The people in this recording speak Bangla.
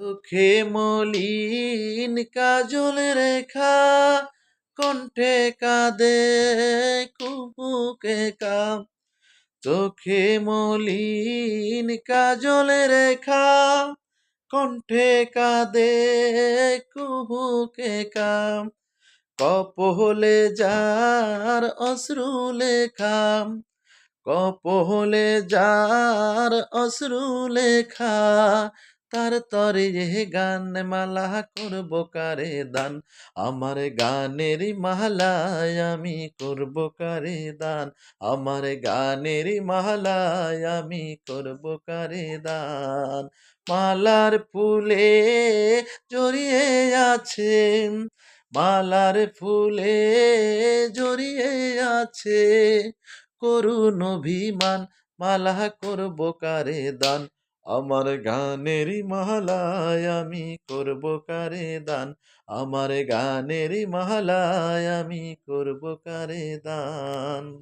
চোখে মলিন কাজল রেখা, কণ্ঠে কাঁদে কুহুকে কাম। চোখে মলিন কাজল রেখা, কণ্ঠে কাঁদে কুহুকে কাম। কপহলে যার অশ্রু লেখাম কপহলে যার অশ্রু লেখা তার তরে গান মালা করব কারে দান? আমার গানের মালায় আমি করব কারে দান? আমার গানের মালায় আমি করব কারে দান? মালার ফুলে জড়িয়ে আছে মালার ফুলে জড়িয়ে আছে। করুণ অভিমান মালা করব কারে দান? আমার গানের মালায় আমি করব কারে দান? আমার গানের মালায় আমি করব কারে দান?